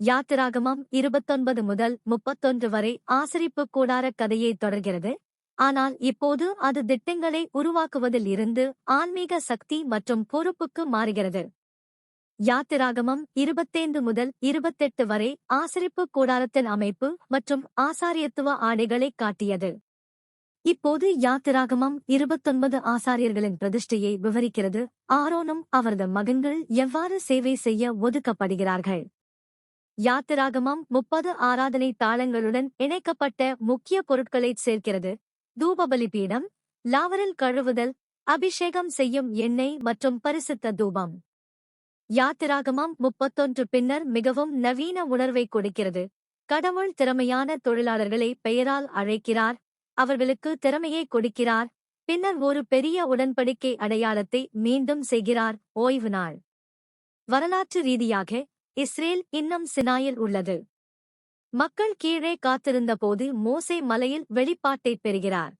யாத்திராகமம் இருபத்தொன்பது முதல் முப்பத்தொன்று வரை ஆசரிப்பு கூடார கதையை தொடர்கிறது. ஆனால் இப்போது அது திட்டங்களை உருவாக்குவதில் இருந்து ஆன்மீக சக்தி மற்றும் பொறுப்புக்கு மாறுகிறது. யாத்திராகமம் இருபத்தைந்து முதல் இருபத்தெட்டு வரை ஆசரிப்பு கூடாரத்தின் அமைப்பு மற்றும் ஆசாரியத்துவ ஆடைகளை காட்டியது. இப்போது யாத்திராகமம் இருபத்தொன்பது ஆசாரியர்களின் பிரதிஷ்டையை விவரிக்கிறது. ஆரோனும் அவரது மகன்கள் எவ்வாறு சேவை செய்ய ஒதுக்கப்படுகிறார்கள்? யாத்திராகமம் முப்பது ஆராதனை தாளங்களுடன் இணைக்கப்பட்ட முக்கிய பொருட்களைச் சேர்க்கிறது. தூபபலி பீடம் லாவரில் கழுவுதல் அபிஷேகம் செய்யும் எண்ணெய் மற்றும் பரிசுத்த தூபம். யாத்திராகமம் முப்பத்தொன்று பின்னர் மிகவும் நவீன உணர்வை கொடுக்கிறது. கடவுள் திறமையான தொழிலாளர்களை பெயரால் அழைக்கிறார். அவர்களுக்கு திறமையை கொடுக்கிறார். பின்னர் ஒரு பெரிய உடன்படிக்கை அடையாளத்தை மீண்டும் செய்கிறார். ஓய்வு நாள். வரலாற்று ரீதியாக இஸ்ரேல் இன்னும் சினாயில் உள்ளது. மக்கள் கீழே காத்திருந்தபோது மோசே மலையில் வெளிப்பாட்டைப் பெறுகிறார்.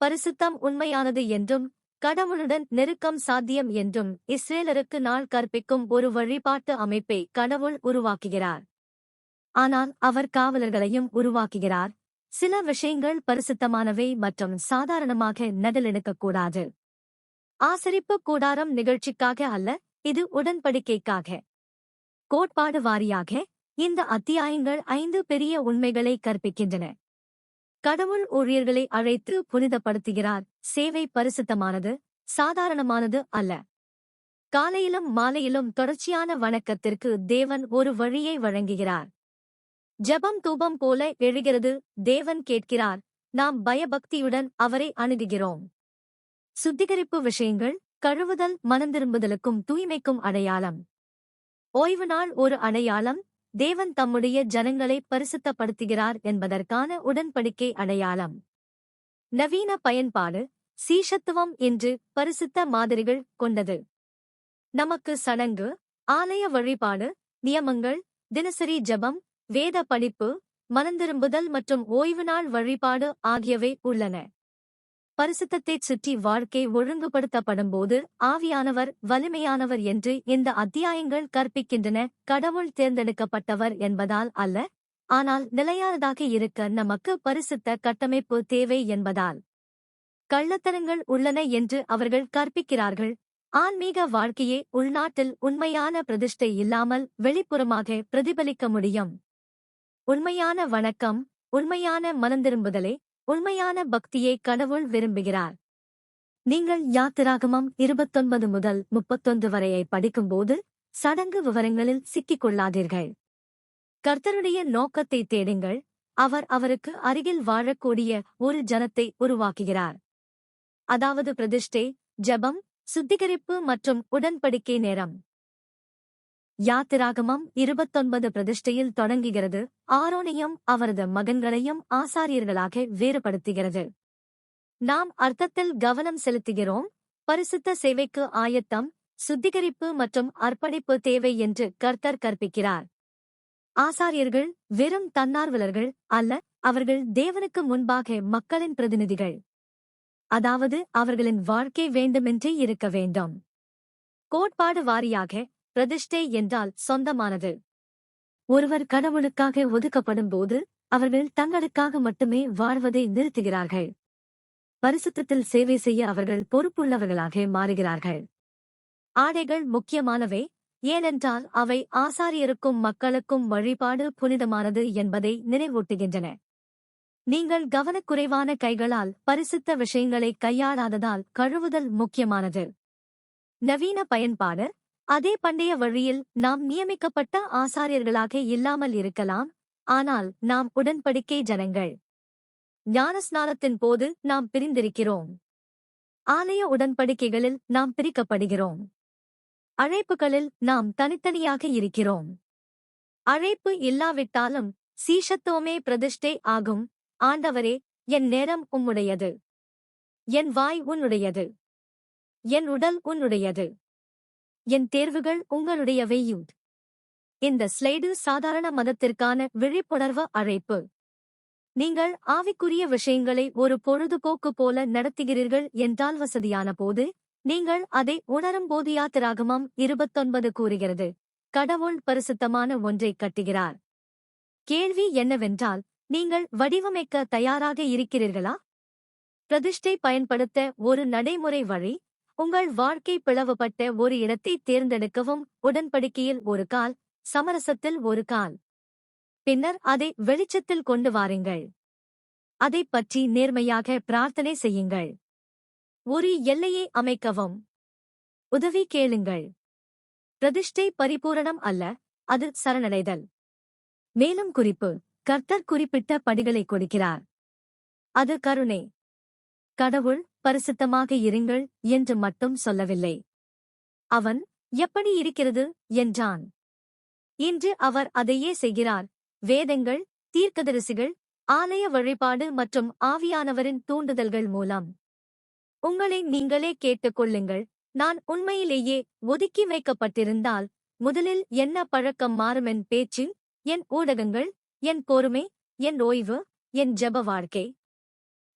பரிசுத்தம் உண்மையானது என்றும் கடவுளுடன் நெருக்கம் சாத்தியம் என்றும் இஸ்ரேலருக்கு நாள் கற்பிக்கும் ஒரு வழிபாட்டு அமைப்பை கடவுள் உருவாக்குகிறார். ஆனால் அவர் காவலர்களையும் உருவாக்குகிறார். சில விஷயங்கள் பரிசுத்தமானவை மற்றும் சாதாரணமாக நகலெடுக்கக்கூடாது ஆசரிப்பு கூடாரம் நிகழ்ச்சிக்காக அல்ல இது உடன்படிக்கைக்காக. கோட்பாடு வாரியாக இந்த அத்தியாயங்கள் ஐந்து பெரிய உண்மைகளை கற்பிக்கின்றன. கடவுள் ஊழியர்களை அழைத்து புனிதப்படுத்துகிறார். சேவை பரிசுத்தமானது சாதாரணமானது அல்ல. காலையிலும் மாலையிலும் தொடர்ச்சியான வணக்கத்திற்கு தேவன் ஒரு வழியை வழங்குகிறார். ஜெபம் தூபம் போல எழுகிறது தேவன் கேட்கிறார் நாம் பயபக்தியுடன் அவரை அணுகுகிறோம். சுத்திகரிப்பு விஷயங்கள் கழுவுதல் மனந்திரும்புதலுக்கும் தூய்மைக்கும் அடையாளம். ஓய்வு நாள் ஒரு அடையாளம். தேவன் தம்முடைய ஜனங்களை பரிசுத்தப்படுத்துகிறார் என்பதற்கான உடன்படிக்கை அடையாளம். நவீன பயன்பாடு சீஷத்துவம் என்று பரிசுத்த மாதிரிகள் கொண்டது. நமக்கு சடங்கு ஆலய வழிபாடு நியமங்கள் தினசரி ஜபம் வேத படிப்பு மனந்திரும்புதல் மற்றும் ஓய்வு நாள் வழிபாடு ஆகியவை உள்ளன. பரிசுத்தத்தைச் சுற்றி வாழ்க்கை ஒழுங்குபடுத்தப்படும்போது ஆவியானவர் வலிமையானவர் என்று இந்த அத்தியாயங்கள் கற்பிக்கின்றன. கடவுள் தேர்ந்தெடுக்கப்பட்டவர் என்பதால் அல்ல ஆனால் நிலையானதாக இருக்க நமக்கு பரிசுத்த கட்டமைப்பு தேவை என்பதால். கள்ளத்தனங்கள் உள்ளன என்று அவர்கள் கற்பிக்கிறார்கள். ஆன்மீக வாழ்க்கையே உள்நாட்டில் உண்மையான பிரதிஷ்டை இல்லாமல் வெளிப்புறமாக பிரதிபலிக்க முடியும். உண்மையான வணக்கம் உண்மையான மனந்திரும்புதலே உண்மையான பக்தியை கடவுள் விரும்புகிறார். நீங்கள் யாத்திராகமம் இருபத்தொன்பது முதல் முப்பத்தொன்று வரையை படிக்கும்போது சடங்கு விவரங்களில் சிக்கிக் கொள்ளாதீர்கள் கர்த்தருடைய நோக்கத்தை தேடுங்கள். அவர் அவருக்கு அருகில் வாழக்கூடிய ஒரு ஜனத்தை உருவாக்குகிறார். அதாவது பிரதிஷ்டை ஜபம் சுத்திகரிப்பு மற்றும் உடன்படிக்கை நேரம். யாத்திராகமம் இருபத்தொன்பது பிரதிஷ்டையில் தொடங்குகிறது. ஆரோனையும் அவரது மகன்களையும் ஆசாரியர்களாக வேறுபடுத்துகிறது. நாம் அர்த்தத்தில் கவனம் செலுத்துகிறோம். பரிசுத்த சேவைக்கு ஆயத்தம் சுத்திகரிப்பு மற்றும் அர்ப்பணிப்பு தேவை என்று கர்த்தர் கற்பிக்கிறார். ஆசாரியர்கள் வெறும் தன்னார்வலர்கள் அல்ல அவர்கள் தேவனுக்கு முன்பாக மக்களின் பிரதிநிதிகள். அதாவது அவர்களின் வாழ்க்கை வேண்டுமென்றே இருக்க வேண்டும். கோட்பாடு வாரியாக பிரதிஷ்டை என்றால் சொந்தமானது. ஒருவர் கடவுளுக்காக ஒதுக்கப்படும் போது அவர்கள் தங்களுக்காக மட்டுமே வாழ்வதை நிறுத்துகிறார்கள். பரிசுத்தத்தில் சேவை செய்ய அவர்கள் பொறுப்புள்ளவர்களாக மாறுகிறார்கள். ஆடைகள் முக்கியமானவை ஏனென்றால் அவை ஆசாரியருக்கும் மக்களுக்கும் வழிபாடு புனிதமானது என்பதை நினைவூட்டுகின்றன. நீங்கள் கவனக்குறைவான கைகளால் பரிசுத்த விஷயங்களை கையாளாததால் கழுவுதல் முக்கியமானது. நவீன பயன்பாடு அதே பண்டைய வழியில் நாம் நியமிக்கப்பட்ட ஆசாரியர்களாக இல்லாமல் இருக்கலாம். ஆனால் நாம் உடன்படிக்கை ஜனங்கள். ஞானஸ்நானத்தின் போது நாம் பிரிந்திருக்கிறோம். ஆலய உடன்படிக்கைகளில் நாம் பிரிக்கப்படுகிறோம். அழைப்புகளில் நாம் தனித்தனியாக இருக்கிறோம். அழைப்பு இல்லாவிட்டாலும் சீஷத்துவமே பிரதிஷ்டை ஆகும். ஆண்டவரே என் நேரம் உம்முடையது. என் வாய் உன்னுடையது. என் உடல் உன்னுடையது. என் தேர்வுகள் உங்களுடையவையும் இந்த ஸ்லைடு சாதாரண மதத்திற்கான விழிப்புணர்வு அழைப்பு. நீங்கள் ஆவிக்குரிய விஷயங்களை ஒரு பொழுதுபோக்கு போல நடத்துகிறீர்கள் என்றால் வசதியான போது நீங்கள் அதை உணரும் போது யாத்திராகமம் இருபத்தொன்பது கூறுகிறது. கடவுள் பரிசுத்தமான ஒன்றை கட்டுகிறார். கேள்வி என்னவென்றால் நீங்கள் வடிவமைக்க தயாராக இருக்கிறீர்களா? பிரதிஷ்டை பயன்படுத்த ஒரு நடைமுறை வழி உங்கள் வாழ்க்கை பிளவுபட்ட ஒரு இடத்தை தேர்ந்தெடுக்கவும் உடன்படிக்கையில் ஒரு கால் சமரசத்தில் ஒரு கால். பின்னர் அதை வெளிச்சத்தில் கொண்டு வாருங்கள். அதைப் பற்றி நேர்மையாக பிரார்த்தனை செய்யுங்கள். ஒரு எல்லையை அமைக்கவும். உதவி கேளுங்கள். பிரதிஷ்டை பரிபூரணம் அல்ல அது சரணடைதல். மேலும் குறிப்பு கர்த்தர் குறிப்பிட்ட படிகளை கொடுக்கிறார். அது கருணை. கடவுள் பரிசுத்தமாக இருங்கள் என்று மட்டும் சொல்லவில்லை. அவன் எப்படி இருக்கிறது? என்றான். இன்று அவர் அதையே செய்கிறார். வேதங்கள் தீர்க்கதரிசிகள் ஆலய வழிபாடு மற்றும் ஆவியானவரின் தூண்டுதல்கள் மூலம். உங்களை நீங்களே கேட்டுக்கொள்ளுங்கள் நான் உண்மையிலேயே ஒதுக்கி வைக்கப்பட்டிருந்தால் முதலில் என்ன பழக்கம் மாறுமென் பேச்சு என் ஊடகங்கள் என் பொறுமை என் ஓய்வு என் ஜெப வாழ்க்கை?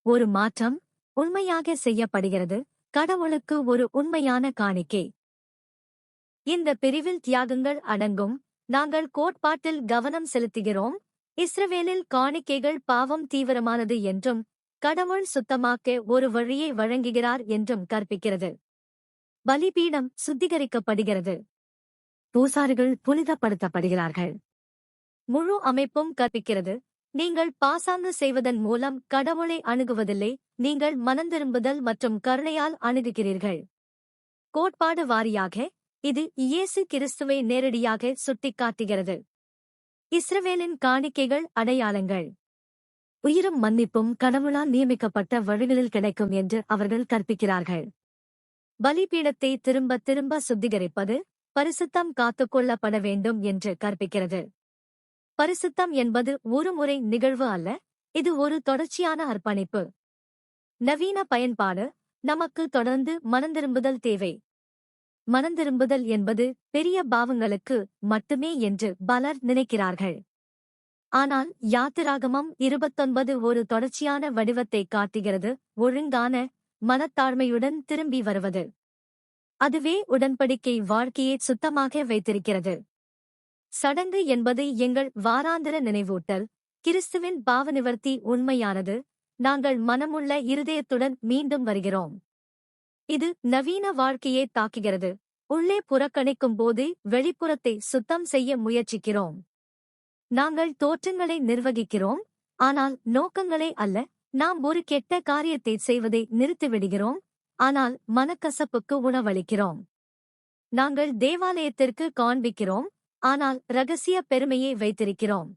ஒரு மாற்றம் உண்மையாக செய்யப்படுகிறது. கடவுளுக்கு ஒரு உண்மையான காணிக்கை. இந்த பிரிவில் தியாகங்கள் அடங்கும். நாங்கள் கோட்பாட்டில் கவனம் செலுத்துகிறோம். இஸ்ரவேலில் காணிக்கைகள் பாவம் தீவிரமானது என்றும் கடவுள் சுத்தமாக்க ஒரு வழியை வழங்குகிறார் என்றும் கற்பிக்கிறது. பலிபீடம் சுத்திகரிக்கப்படுகிறது. பூசாரிகள் புனிதப்படுத்தப்படுகிறார்கள். முழு அமைப்பும் கற்பிக்கிறது. நீங்கள் பாசாங்கு செய்வதன் மூலம் கடவுளை அணுகுவதில்லை நீங்கள் மனந்திரும்புதல் மற்றும் கருணையால் அணுகுகிறீர்கள். கோட்பாடு வாரியாக இது இயேசு கிறிஸ்துவை நேரடியாக சுட்டிக்காட்டுகிறது. இஸ்ரவேலின் காணிக்கைகள் அடையாளங்கள். உயிரும் மன்னிப்பும் கடவுளால் நியமிக்கப்பட்ட வழிகளில் கிடைக்கும் என்று அவர்கள் கற்பிக்கிறார்கள். பலிபீடத்தை திரும்ப திரும்ப சுத்திகரிப்பது பரிசுத்தம் காத்துக்கொள்ளப்பட வேண்டும் என்று கற்பிக்கிறது. பரிசுத்தம் என்பது ஒரு முறை நிகழ்வு அல்ல இது ஒரு தொடர்ச்சியான அர்ப்பணிப்பு. நவீன பயன்பாடு நமக்கு தொடர்ந்து மனந்திரும்புதல் தேவை. மனந்திரும்புதல் என்பது பெரிய பாவங்களுக்கு மட்டுமே என்று பலர் நினைக்கிறார்கள். ஆனால் யாத்திராகமம் இருபத்தொன்பது ஒரு தொடர்ச்சியான வடிவத்தை காட்டுகிறது ஒழுங்கான மனத்தாழ்மையுடன் திரும்பி வருவது. அதுவே உடன்படிக்கை வாழ்க்கையை சுத்தமாக வைத்திருக்கிறது. சடங்கு என்பது எங்கள் வாராந்திர நினைவூட்டல். கிறிஸ்துவின் பாவநிவர்த்தி உண்மையானது. நாங்கள் மனமுள்ள இருதயத்துடன் மீண்டும் வருகிறோம். இது நவீன வாழ்க்கையை தாக்குகிறது. உள்ளே புறக்கணிக்கும் போது வெளிப்புறத்தை சுத்தம் செய்ய முயற்சிக்கிறோம். நாங்கள் தோற்றங்களை நிர்வகிக்கிறோம். ஆனால் நோக்கங்களை அல்ல. நாம் ஒரு கெட்ட காரியத்தை செய்வதை நிறுத்திவிடுகிறோம். ஆனால் மனக்கசப்புக்கு உணவளிக்கிறோம். நாங்கள் தேவாலயத்திற்கு காண்பிக்கிறோம். ஆனால் ரகசிய பெருமையை வைத்திருக்கிறோம்.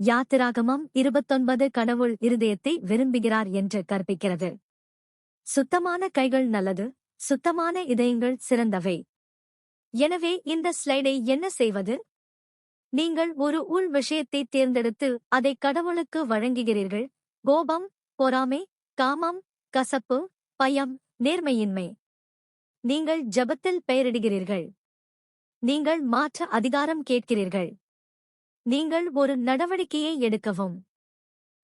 யாத்திராகமம் இருபத்தொன்பது கடவுள் இருதயத்தை விரும்புகிறார் என்று கற்பிக்கிறது. சுத்தமான கைகள் நல்லது சுத்தமான இதயங்கள் சிறந்தவை. எனவே இந்த ஸ்லைடை என்ன செய்வது? நீங்கள் ஒரு உள் விஷயத்தை தேர்ந்தெடுத்து அதை கடவுளுக்கு வழங்குகிறீர்கள். கோபம் பொறாமை காமம் கசப்பு பயம் நேர்மையின்மை. நீங்கள் ஜபத்தில் பெயரிடுகிறீர்கள். நீங்கள் மாற்ற அதிகாரம் கேட்கிறீர்கள். நீங்கள் ஒரு நடவடிக்கையை எடுக்கவும்.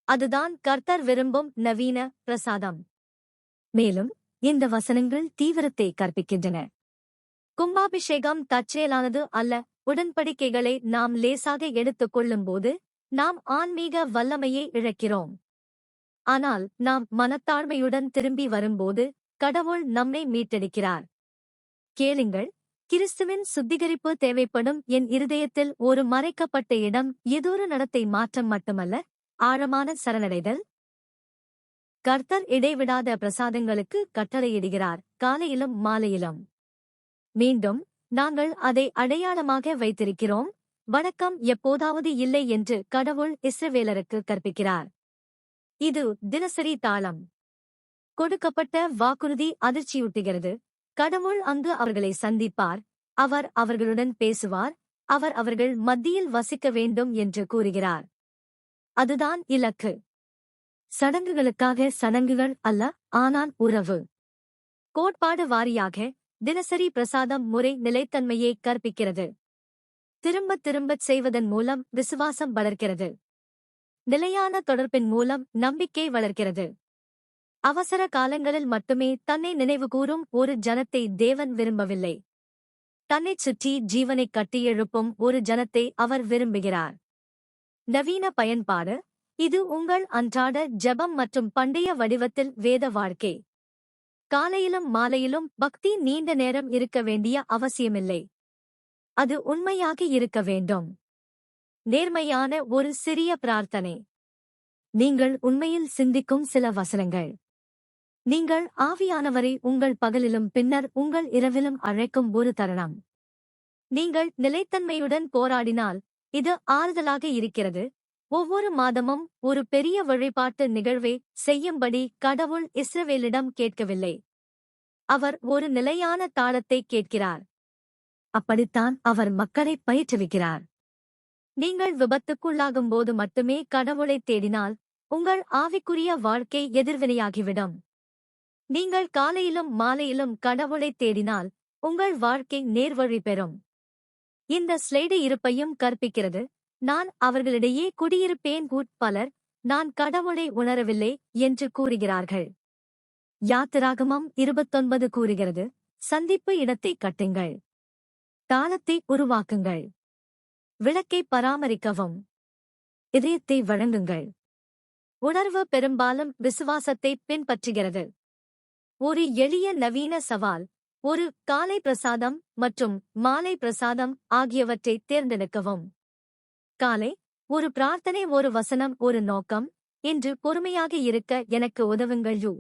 அதுதான் கர்த்தர் விரும்பும் நவீன பிரசாதம். மேலும் இந்த வசனங்கள் தீவிரத்தை கற்பிக்கின்றன. கும்பாபிஷேகம் தற்செயலானது அல்ல உடன்படிக்கைகளை நாம் லேசாக எடுத்துக் கொள்ளும்போது நாம் ஆன்மீக வல்லமையை இழக்கிறோம். ஆனால் நாம் மனத்தாழ்மையுடன் திரும்பி வரும்போது கடவுள் நம்மை மீட்டெடுக்கிறார். கேளுங்கள் கிறிஸ்துவின் சுத்திகரிப்பு தேவைப்படும் என் இருதயத்தில் ஒரு மறைக்கப்பட்ட இடம் ஏதொரு நடத்தை மாற்றம் மட்டுமல்ல ஆழமான சரணடைதல். கர்த்தர் இடைவிடாத பிரசாதங்களுக்கு கட்டளையிடுகிறார் காலையிலும் மாலையிலும். மீண்டும் நாங்கள் அதை அடையாளமாக வைத்திருக்கிறோம் வணக்கம் எப்போதாவது இல்லை என்று கடவுள் இஸ்ரவேலருக்கு கற்பிக்கிறார். இது தினசரி தாளம். கொடுக்கப்பட்ட வாக்குறுதி அதிர்ச்சியூட்டுகிறது. கடவுள் அங்கு அவர்களை சந்திப்பார். அவர் அவர்களுடன் பேசுவார். அவர் அவர்கள் மத்தியில் வசிக்க வேண்டும் என்று கூறுகிறார். அதுதான் இலக்கு. சடங்குகளுக்காக சடங்குகள் அல்ல ஆனால் உறவு. கோட்பாடு வாரியாக தினசரி பிரசாதம் முறை நிலைத்தன்மையை கற்பிக்கிறது. திரும்பத் திரும்பச் செய்வதன் மூலம் விசுவாசம் வளர்க்கிறது நிலையான தொடர்பின் மூலம் நம்பிக்கை வளர்க்கிறது அவசர காலங்களில் மட்டுமே தன்னை நினைவுகூரும் ஒரு ஜனத்தை தேவன் விரும்பவில்லை. தன்னைச் சுற்றி ஜீவனைக் கட்டியெழுப்பும் ஒரு ஜனத்தை அவர் விரும்புகிறார். நவீன பயன்பாடு இது உங்கள் அன்றாட ஜெபம் மற்றும் பண்டைய வடிவத்தில் வேத வாழ்க்கை. காலையிலும் மாலையிலும் பக்தி நீண்ட நேரம் இருக்க வேண்டிய அவசியமில்லை. அது உண்மையாக இருக்க வேண்டும். நேர்மையான ஒரு சிறிய பிரார்த்தனை. நீங்கள் உண்மையில் சிந்திக்கும் சில வசனங்கள். நீங்கள் ஆவியானவரை உங்கள் பகலிலும் பின்னர் உங்கள் இரவிலும் அழைக்கும் ஒரு தருணம். நீங்கள் நிலைத்தன்மையுடன் போராடினால் இது ஆறுதலாக இருக்கிறது. ஒவ்வொரு மாதமும் ஒரு பெரிய வழிபாட்டு நிகழ்வை செய்யும்படி கடவுள் இஸ்ரவேலிடம் கேட்கவில்லை. அவர் ஒரு நிலையான தாளத்தை கேட்கிறார். அப்படித்தான் அவர் மக்களை பயிற்றுவிக்கிறார். நீங்கள் விபத்துக்குள்ளாகும் போது மட்டுமே கடவுளை தேடினால் உங்கள் ஆவிக்குரிய வாழ்க்கை எதிர்வினையாகிவிடும். நீங்கள் காலையிலும் மாலையிலும் கடவுளை தேடினால் உங்கள் வாழ்க்கை நேர்வழி பெறும். இந்த ஸ்லைடு இருப்பையும் கற்பிக்கிறது. நான் அவர்களிடையே குடியிருப்பேன் கூட் பலர் நான் கடவுளை உணரவில்லை என்று கூறுகிறார்கள். யாத்திராகமம் இருபத்தொன்பது கூறுகிறது. சந்திப்பு இடத்தை கட்டுங்கள். தாளத்தை உருவாக்குங்கள். விளக்கை பராமரிக்கவும். இதயத்தை வழங்குங்கள். உணர்வு பெரும்பாலும் விசுவாசத்தை பின்பற்றுகிறது. ஒரு எளிய நவீன சவால். ஒரு காலை பிரசாதம் மற்றும் மாலை பிரசாதம் ஆகியவற்றை தேர்ந்தெடுக்கவும். காலை ஒரு பிரார்த்தனை ஒரு வசனம் ஒரு நோக்கம் என்று பொறுமையாக இருக்க எனக்கு உதவுங்கள் யூ.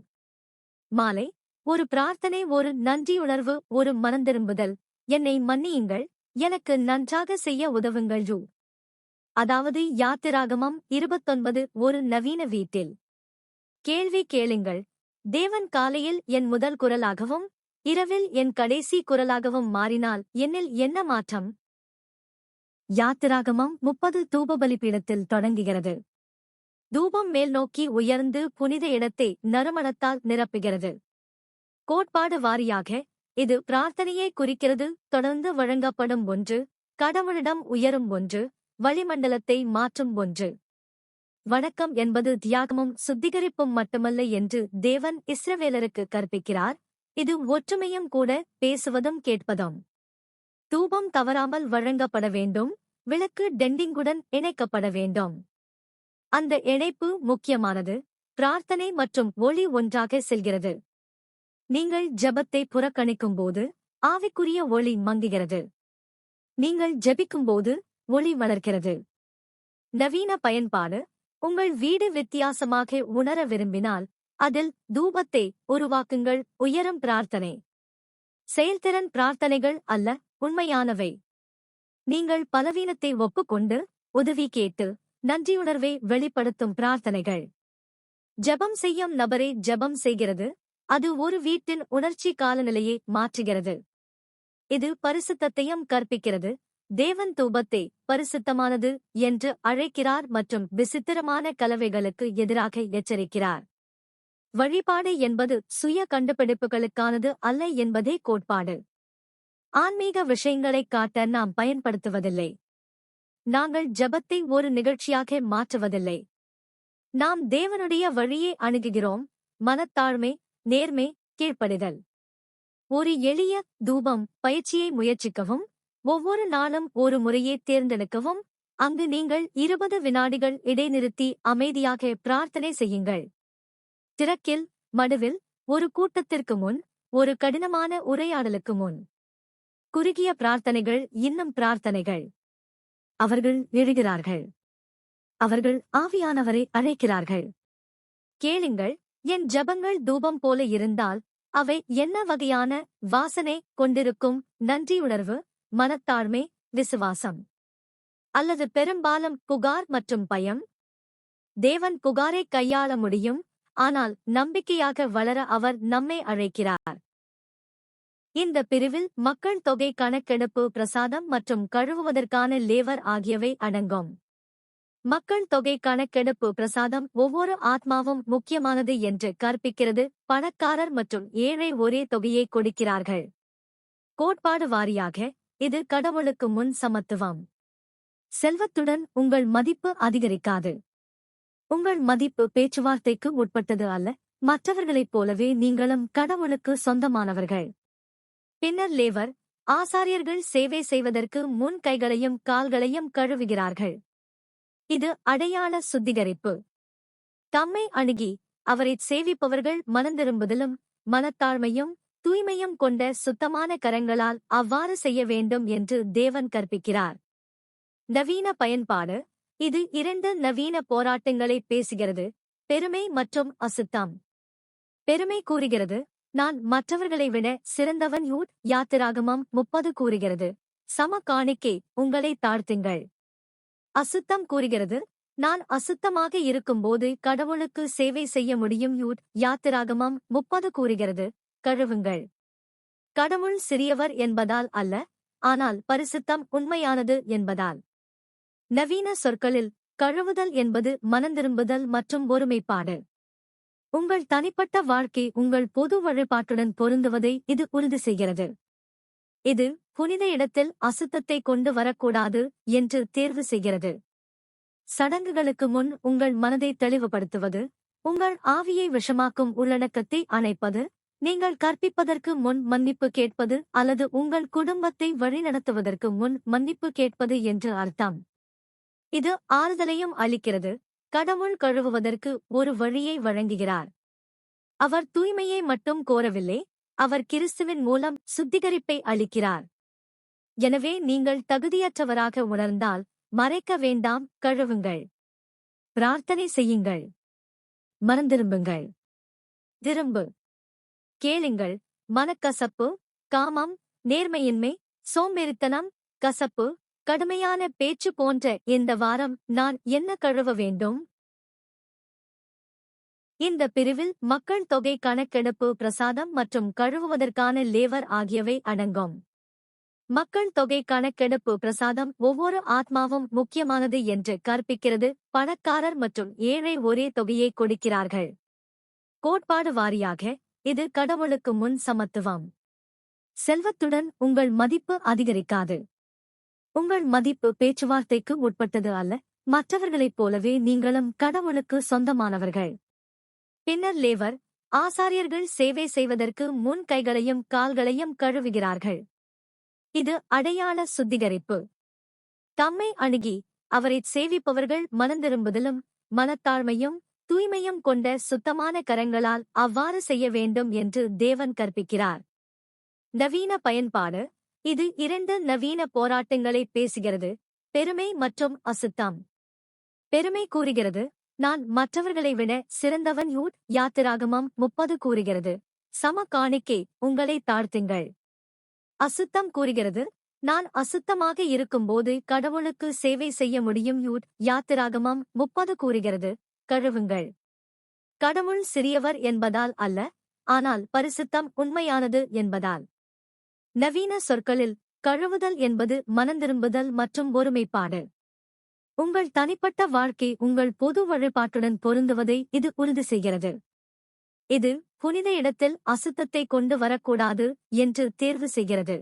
மாலை ஒரு பிரார்த்தனை ஒரு நன்றியுணர்வு ஒரு மனந்திரும்புதல் என்னை மன்னியுங்கள் எனக்கு நன்றாக செய்ய உதவுங்கள் யூ. அதாவது யாத்திராகமம் இருபத்தொன்பது ஒரு நவீன வீட்டில். கேள்வி கேளுங்கள் தேவன் காலையில் என் முதல் குரலாகவும் இரவில் என் கடைசி குரலாகவும் மாறினால் என்னில் என்ன மாற்றம்? யாத்திராகமம் முப்பது தூபபலிபீடத்தில் தொடங்குகிறது. தூபம் மேல் நோக்கி உயர்ந்து புனித இடத்தை நறுமணத்தால் நிரப்புகிறது. கோட்பாடு வாரியாக இது பிரார்த்தனையை குறிக்கிறது தொடர்ந்து வழங்கப்படும் ஒன்று கடவுளிடம் உயரும் ஒன்று வளிமண்டலத்தை மாற்றும் ஒன்று. வணக்கம் என்பது தியாகமும் சுத்திகரிப்பும் மட்டுமல்ல என்று தேவன் இஸ்ரவேலருக்கு கற்பிக்கிறார். இது ஒற்றுமையும் கூட பேசுவதும் கேட்பதும். தூபம் தவறாமல் வழங்கப்பட வேண்டும். விளக்கு டெண்டிங்குடன் இணைக்கப்பட வேண்டும். அந்த இணைப்பு முக்கியமானது. பிரார்த்தனை மற்றும் ஒளி ஒன்றாக செல்கிறது. நீங்கள் ஜெபத்தை புறக்கணிக்கும்போது ஆவிக்குரிய ஒளி மங்குகிறது. நீங்கள் ஜெபிக்கும்போது ஒளி வளர்கிறது. நவீன பயன்பாடு உங்கள் வீடு வித்தியாசமாக உணர விரும்பினால் அதில் தூபத்தை உருவாக்குங்கள் உயரும் பிரார்த்தனை. செயல்திறன் பிரார்த்தனைகள் அல்ல உண்மையானவை. நீங்கள் பலவீனத்தை ஒப்புக்கொண்டு உதவி கேட்டு நன்றியுணர்வை வெளிப்படுத்தும் பிரார்த்தனைகள். ஜெபம் செய்யும் நபரை ஜெபம் செய்கிறது. அது ஒரு வீட்டின் உணர்ச்சி காலநிலையை மாற்றுகிறது. இது பரிசுத்தத்தையும் கற்பிக்கிறது. தேவன் தூபத்தை பரிசுத்தமானது என்று அழைக்கிறார் மற்றும் விசித்திரமான கலவைகளுக்கு எதிராக எச்சரிக்கிறார். வழிபாடு என்பது சுய கண்டுபிடிப்புகளுக்கானது அல்ல என்பதே கோட்பாடு. ஆன்மீக விஷயங்களைக் காட்ட நாம் பயன்படுத்துவதில்லை. நாங்கள் ஜெபத்தை ஒரு நிகழ்ச்சியாக மாற்றுவதில்லை. நாம் தேவனுடைய வழியை அணுகுகிறோம் மனத்தாழ்மை நேர்மை கீழ்ப்படிதல். ஒரு எளிய தூபம் பயிற்சியை முயற்சிக்கவும் ஒவ்வொரு நாளும் ஒரு முறையே தேர்ந்தெடுக்கவும் அங்கு நீங்கள் இருபது வினாடிகள் இடைநிறுத்தி அமைதியாக பிரார்த்தனை செய்யுங்கள். திறக்கில் மடுவில் ஒரு கூட்டத்திற்கு முன் ஒரு கடினமான உரையாடலுக்கு முன். குறுகிய பிரார்த்தனைகள் இன்னும் பிரார்த்தனைகள். அவர்கள் எழுகிறார்கள். அவர்கள் ஆவியானவரை அழைக்கிறார்கள். கேளுங்கள் என் ஜபங்கள் தூபம் போல இருந்தால் அவை என்ன வகையான வாசனை கொண்டிருக்கும்? நன்றியுணர்வு மனத்தாழ்மை விசுவாசம். அல்லது பெரும்பாலும் புகார் மற்றும் பயம்? தேவன் புகாரை கையாள முடியும் ஆனால் நம்பிக்கையாக வளர அவர் நம்மை அழைக்கிறார். இந்த பிரிவில் மக்கள் தொகை கணக்கெடுப்பு பிரசாதம் மற்றும் கழுவுவதற்கான லேவர் ஆகியவை அடங்கும். மக்கள் தொகை கணக்கெடுப்பு பிரசாதம் ஒவ்வொரு ஆத்மாவும் முக்கியமானது என்று கற்பிக்கிறது பணக்காரர் மற்றும் ஏழை ஒரே தொகையை கொடுக்கிறார்கள். கோட்பாடு வாரியாக இது கடவுளுக்கு முன் சமத்துவம். செல்வத்துடன் உங்கள் மதிப்பு அதிகரிக்காது. உங்கள் மதிப்பு பேச்சுவார்த்தைக்கு உட்பட்டது அல்ல மற்றவர்களைப் போலவே நீங்களும் கடவுளுக்கு சொந்தமானவர்கள். பின்னர் லேவர் ஆசாரியர்கள் சேவை செய்வதற்கு முன் கைகளையும் கால்களையும் கழுவுகிறார்கள். இது அடையாள சுத்திகரிப்பு. தம்மை அணுகி அவரைச் சேவிப்பவர்கள் மனந்திரும்புதலும் மனத்தாழ்மையும் தூய்மையும் கொண்ட சுத்தமான கரங்களால் அவ்வாறு செய்ய வேண்டும் என்று தேவன் கற்பிக்கிறார். நவீன பயன்பாடு இது இரண்டு நவீன போராட்டங்களை பேசுகிறது பெருமை மற்றும் அசுத்தம். பெருமை கூறுகிறது நான் மற்றவர்களை விட சிறந்தவன் யூட் யாத்திராகமம் முப்பது கூறுகிறது சம காணிக்கை உங்களை தாழ்த்துங்கள். அசுத்தம் கூறுகிறது நான் அசுத்தமாக இருக்கும்போது கடவுளுக்கு சேவை செய்ய முடியும் யூட் யாத்திராகமம் முப்பது கூறுகிறது கழுவுங்கள். கடவுள் சிறியவர் என்பதால் அல்ல ஆனால் பரிசுத்தம் உண்மையானது என்பதால். நவீன சொற்களில் கழுவுதல் என்பது மனந்திரும்புதல் மற்றும் ஒருமைப்பாடு. உங்கள் தனிப்பட்ட வாழ்க்கை உங்கள் பொது வழிபாட்டுடன் பொருந்துவதை இது உறுதி செய்கிறது. இது புனித இடத்தில் அசுத்தத்தை கொண்டு வரக்கூடாது என்று தேர்வு செய்கிறது. சடங்குகளுக்கு முன் உங்கள் மனதை தெளிவுபடுத்துவது உங்கள் ஆவியை விஷமாக்கும் உள்ளடக்கத்தை அணைப்பது நீங்கள் கற்பிப்பதற்கு முன் மன்னிப்பு கேட்பது அல்லது உங்கள் குடும்பத்தை வழிநடத்துவதற்கு முன் மன்னிப்பு கேட்பது என்று அர்த்தம். இது ஆறுதலையும் அளிக்கிறது. கடவுள் கழுவுவதற்கு ஒரு வழியை வழங்குகிறார். அவர் தூய்மையை மட்டும் கோரவில்லை அவர் கிறிஸ்துவின் மூலம் சுத்திகரிப்பை அளிக்கிறார். எனவே நீங்கள் தகுதியற்றவராக உணர்ந்தால் மறைக்க வேண்டாம் கழுவுங்கள். பிரார்த்தனை செய்யுங்கள். மறந்திரும்புங்கள். திரும்பு. கேளுங்கள். மனக்கசப்பு காமம் நேர்மையின்மை சோம்பேறித்தனம் கசப்பு கடுமையான பேச்சு போன்ற இந்த வாரம் நான் என்ன கழுவ வேண்டும்? இந்த பிரிவில் மக்கள் தொகை கணக்கெடுப்பு பிரசாதம் மற்றும் கழுவுவதற்கான லேவர் ஆகியவை அடங்கும். மக்கள் தொகை கணக்கெடுப்பு பிரசாதம் ஒவ்வொரு ஆத்மாவும் முக்கியமானது என்று கற்பிக்கிறது. பணக்காரர் மற்றும் ஏழை ஒரே தொகையை கொடுக்கிறார்கள். கோட்பாடு வாரியாக இது கடவுளுக்கு முன் சமத்துவம். செல்வத்துடன் உங்கள் மதிப்பு அதிகரிக்காது. உங்கள் மதிப்பு பேச்சுவார்த்தைக்கு உட்பட்டது அல்ல மற்றவர்களைப் போலவே நீங்களும் கடவுளுக்கு சொந்தமானவர்கள். பின்னர் லேவர் ஆசாரியர்கள் சேவை செய்வதற்கு முன் கைகளையும் கால்களையும் கழுவுகிறார்கள். இது அடையாள சுத்திகரிப்பு. தம்மை அணுகி அவரைச் சேவிப்பவர்கள் மனந்திரும்புதலும் மனத்தாழ்மையும் தூய்மையும் கொண்ட சுத்தமான கரங்களால் அவ்வாறு செய்ய வேண்டும் என்று தேவன் கற்பிக்கிறார். நவீன பயன்பாடு. இது இரண்டு நவீன போராட்டங்களை பேசுகிறது. பெருமை மற்றும் அசுத்தம். பெருமை கூறுகிறது. நான் மற்றவர்களை விட சிறந்தவன் யூட் யாத்திராகமம் முப்பது கூறுகிறது. சம காணிக்கை உங்களை தாழ்த்துங்கள். அசுத்தம் கூறுகிறது. நான் அசுத்தமாக இருக்கும்போது கடவுளுக்கு சேவை செய்ய முடியும் யூட் யாத்திராகமம் முப்பது கூறுகிறது. கழுவுங்கள். கடவுள் சிறியவர் என்பதால் அல்ல ஆனால் பரிசுத்தம் உண்மையானது என்பதால். நவீன சொற்களில் கழுவுதல் என்பது மனந்திரும்புதல் மற்றும் ஒருமைப்பாடு. உங்கள் தனிப்பட்ட வாழ்க்கை உங்கள் பொது வழிபாட்டுடன் பொருந்துவதை இது உறுதி செய்கிறது. இது புனித இடத்தில் அசுத்தத்தை கொண்டு வரக்கூடாது என்று தேர்வு செய்கிறது.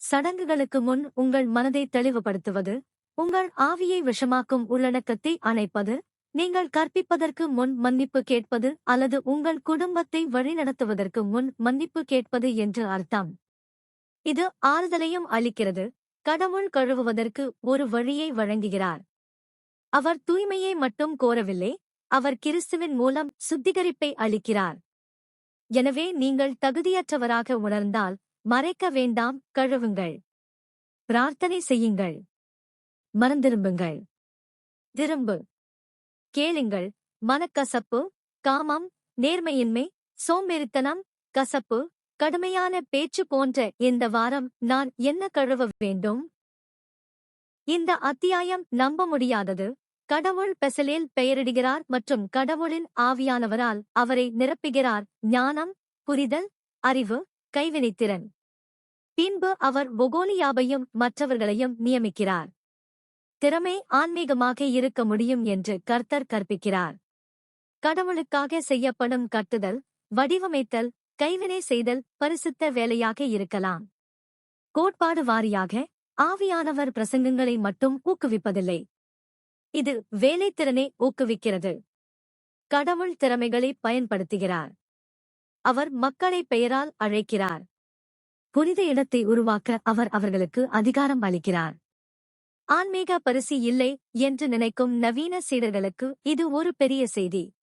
சடங்குகளுக்கு முன் உங்கள் மனதை தெளிவுபடுத்துவது உங்கள் ஆவியை விஷமாக்கும் உள்ளடக்கத்தை அணைப்பது நீங்கள் கற்பிப்பதற்கு முன் மன்னிப்பு கேட்பது அல்லது உங்கள் குடும்பத்தை வழிநடத்துவதற்கு முன் மன்னிப்பு கேட்பது என்று அர்த்தம். இது ஆறுதலையும் அளிக்கிறது. கடவுள் கழுவுவதற்கு ஒரு வழியை வழங்குகிறார். அவர் தூய்மையை மட்டும் கோரவில்லை அவர் கிறிஸ்துவின் மூலம் சுத்திகரிப்பை அளிக்கிறார். எனவே நீங்கள் தகுதியற்றவராக உணர்ந்தால் மறைக்க வேண்டாம் கழுவுங்கள். பிரார்த்தனை செய்யுங்கள். மறந்திரும்புங்கள். திரும்பு. கேளுங்கள். மனக்கசப்பு காமம் நேர்மையின்மை சோம்பேறித்தனம் கசப்பு கடுமையான பேச்சு போன்ற இந்த வாரம் நான் என்ன கழுவ வேண்டும்? இந்த அத்தியாயம் நம்ப முடியாதது. கடவுள் பெசலேல் பெயரிடுகிறார் மற்றும் கடவுளின் ஆவியானவரால் அவரை நிரப்புகிறார் ஞானம் புரிதல் அறிவு கைவினைத்திறன். பின்பு அவர் பொகோலியாபையும் மற்றவர்களையும் நியமிக்கிறார். திறமை ஆன்மீகமாக இருக்க முடியும் என்று கர்த்தர் கற்பிக்கிறார். கடவுளுக்காக செய்யப்படும் கட்டுதல் வடிவமைத்தல் கைவினை செய்தல் பரிசுத்த வேலையாக இருக்கலாம். கோட்பாடு வாரியாக ஆவியானவர் பிரசங்கங்களை மட்டும் ஊக்குவிப்பதில்லை. இது வேலைத்திறனை ஊக்குவிக்கிறது. கடவுள் திறமைகளை பயன்படுத்துகிறார். அவர் மக்களை பெயரால் அழைக்கிறார். புனித இடத்தை உருவாக்க அவர் அவர்களுக்கு அதிகாரம் அளிக்கிறார். ஆன்மீக பரிசு இல்லை என்று நினைக்கும் நவீன சீடர்களுக்கு இது ஒரு பெரிய செய்தி.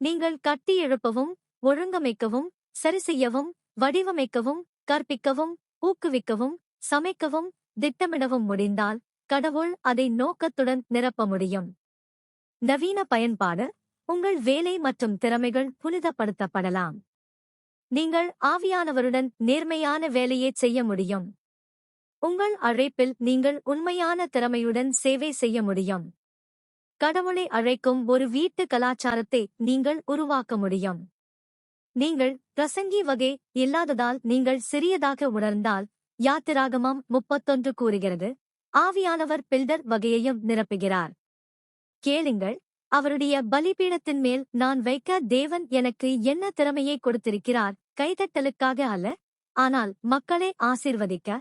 நீங்கள் கட்டி எழுப்பவும் ஒழுங்கமைக்கவும் சரிசெய்யவும் வடிவமைக்கவும் கற்பிக்கவும் ஊக்குவிக்கவும் சமைக்கவும் திட்டமிடவும் முடிந்தால் கடவுள் அதை நோக்கத்துடன் நிரப்ப முடியும். நவீன பயன்பாடு உங்கள் வேலை மற்றும் திறமைகள் புனிதப்படுத்தப்படலாம். நீங்கள் ஆவியானவருடன் நேர்மையான வேலையை செய்ய முடியும். உங்கள் அழைப்பில் நீங்கள் உண்மையான திறமையுடன் சேவை செய்ய முடியும். கடவுளை அழைக்கும் ஒரு வீட்டு கலாச்சாரத்தை நீங்கள் உருவாக்க முடியும். நீங்கள் பிரசங்கி வகை இல்லாததால் நீங்கள் சிறியதாக உணர்ந்தால் யாத்திராகமம் முப்பத்தொன்று கூறுகிறது. ஆவியானவர் பில்டர் வகையையும் நிரப்புகிறார். கேளுங்கள் அவருடைய பலிபீடத்தின் மேல் நான் வைக்க தேவன் எனக்கு என்ன திறமையை கொடுத்திருக்கிறார் கைதட்டலுக்காக அல்ல? ஆனால் மக்களை ஆசிர்வதிக்க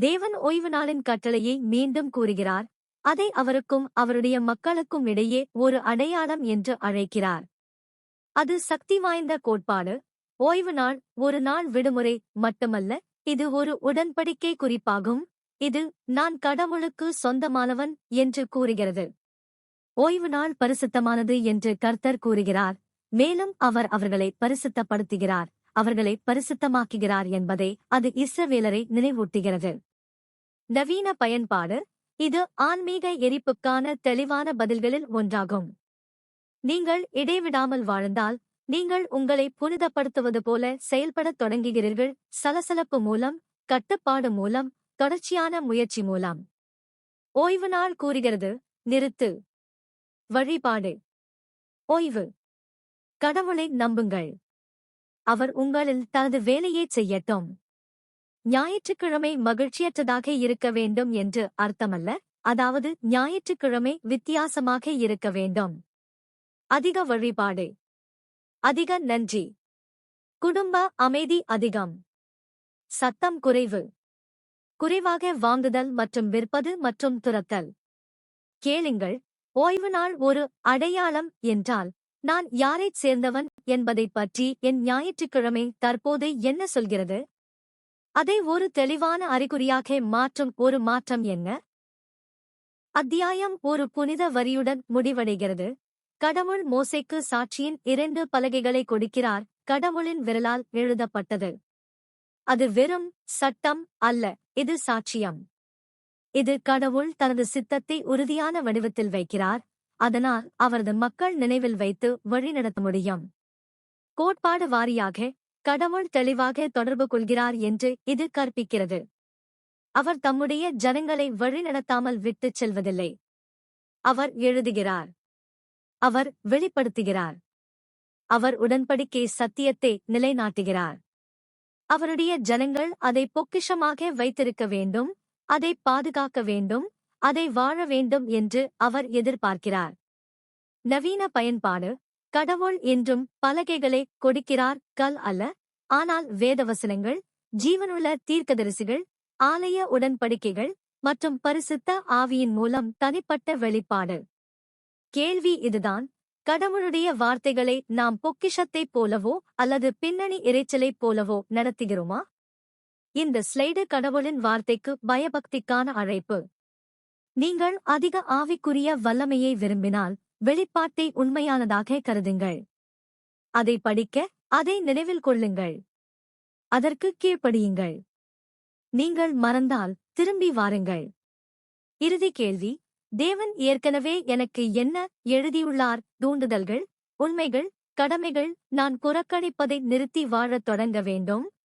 தேவன் ஓய்வு நாளின் கட்டளையை மீண்டும் கூறுகிறார். அதை அவருக்கும் அவருடைய மக்களுக்கும் இடையே ஒரு அடையாளம் என்று அழைக்கிறார். அது சக்தி வாய்ந்த கோட்பாடு. ஓய்வு நாள் ஒரு நாள் விடுமுறை மட்டுமல்ல இது ஒரு உடன்படிக்கை குறிப்பாகும். இது நான் கடவுளுக்கு சொந்தமானவன் என்று கூறுகிறது. ஓய்வு நாள் பரிசுத்தமானது என்று கர்த்தர் கூறுகிறார். மேலும் அவர் அவர்களை பரிசுத்தப்படுத்துகிறார். அவர்களை பரிசுத்தமாக்குகிறார் என்பதை அது இஸ்ரவேலரை நினைவூட்டுகிறது. நவீன பயன்பாடு. இது ஆன்மீக எரிப்புக்கான தெளிவான பதில்களில் ஒன்றாகும். நீங்கள் இடைவிடாமல் வாழ்ந்தால் நீங்கள் உங்களை புனிதப்படுத்துவது போல செயல்படத் தொடங்குகிறீர்கள். சலசலப்பு மூலம் கட்டுப்பாடு மூலம் தொடர்ச்சியான முயற்சி மூலம். ஓய்வு நாள் கூறுகிறது. நிறுத்து. வழிபாடு. ஓய்வு. கடவுளை நம்புங்கள். அவர் உங்களில் தனது வேலையை செய்யட்டும். ஞாயிற்றுக்கிழமை மகிழ்ச்சியற்றதாக இருக்க வேண்டும் என்று அர்த்தமல்ல. அதாவது ஞாயிற்றுக்கிழமை வித்தியாசமாக இருக்க வேண்டும். அதிக வழிபாடு. அதிக நன்றி. குடும்ப அமைதி அதிகம். சத்தம் குறைவு. குறைவாக வாங்குதல் மற்றும் விற்பது மற்றும் துரத்தல் கேளுங்கள் ஓய்வு நாள் ஒரு அடையாளம் என்றால் நான் யாரைச் சேர்ந்தவன் என்பதைப் பற்றி என் ஞாயிற்றுக்கிழமை தற்போது என்ன சொல்கிறது? அதை ஒரு தெளிவான அறிகுறியாக மாற்றும் ஒரு மாற்றம் என்ன? அத்தியாயம் ஒரு புனித வரியுடன் முடிவடைகிறது. கடவுள் மோசைக்கு சாட்சியின் இரண்டு பலகைகளை கொடுக்கிறார். கடவுளின் விரலால் எழுதப்பட்டது. அது வெறும் சட்டம் அல்ல இது சாட்சியம். இது கடவுள் தனது சித்தத்தை உறுதியான வடிவத்தில் வைக்கிறார். அதனால் அவரது மக்கள் நினைவில் வைத்து வழிநடத்த முடியும். கோட்பாடு வாரியாக கடவுள் தெளிவாக தொடர்பு கொள்கிறார் என்று இது கற்பிக்கிறது. அவர் தம்முடைய ஜனங்களை வழிநடத்தாமல் விட்டுச் செல்வதில்லை. அவர் எழுதுகிறார். அவர் வெளிப்படுத்துகிறார். அவர் உடன்படிக்கை சத்தியத்தை நிலைநாட்டுகிறார். அவருடைய ஜனங்கள் அதை பொக்கிஷமாக வைத்திருக்க வேண்டும் அதை பாதுகாக்க வேண்டும் அதை வாழ வேண்டும் என்று அவர் எதிர்பார்க்கிறார். நவீன பயன்பாடு கடவுள் என்றும் பலகைகளை கொடுக்கிறார் கல் அல்ல. ஆனால் வேதவசனங்கள் ஜீவனுள்ள தீர்க்கதரிசிகள் ஆலய உடன்படிக்கைகள் மற்றும் பரிசுத்த ஆவியின் மூலம் தனிப்பட்ட வெளிப்பாடு. கேள்வி இதுதான். கடவுளுடைய வார்த்தைகளை நாம் பொக்கிஷத்தைப் போலவோ அல்லது பின்னணி இரைச்சலைப் போலவோ நடத்துகிறோமா? இந்த ஸ்லைடு கடவுளின் வார்த்தைக்கு பயபக்திக்கான அழைப்பு. நீங்கள் அதிக ஆவிக்குரிய வல்லமையை விரும்பினால் வெளிப்பாட்டை உண்மையானதாக கருதுங்கள். அதை படிக்க அதை நினைவில் கொள்ளுங்கள். அதற்கு கீழ்ப்படியுங்கள். நீங்கள் மறந்தால் திரும்பி வாருங்கள். இறுதி கேள்வி தேவன் ஏற்கனவே எனக்கு என்ன எழுதியுள்ளார்? தூண்டுதல்கள் உண்மைகள் கடமைகள் நான் புறக்கணிப்பதை நிறுத்தி வாழத் தொடங்க வேண்டும்?